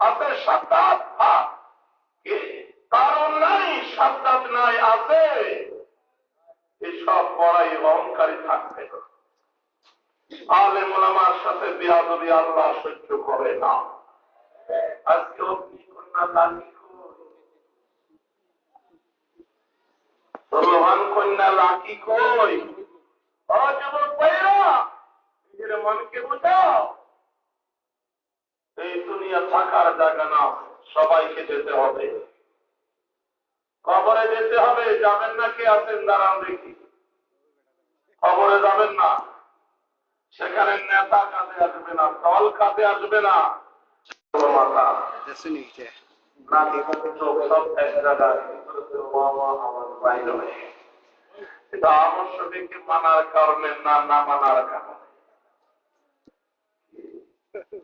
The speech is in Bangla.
আছে সাদ্দাত। কারণ নাই সাদ্দাত নাই, আছে। এসব পড়াই অহংকারী থাকবে না। আলে সাথে বিয়াদবি আল্লাহ সহ্য করে না। আজকে অগ্নিকন্যা কই? রোহান কন্যা লাঠি কই? ও যুবক ভাইরা নিজের মনকে বুঝাও। এই থাকার জায়গা না, সবাইকে যেতে হবে। কবরে যেতে হবে, যাবেন না কে আছেন দাঁড়ান দেখি। কবরে যাবেন না। সেখানে নেতা কাজে আসবে না, দল কাজে আসবে না। এটা মানার কারণে না মানার কারণে।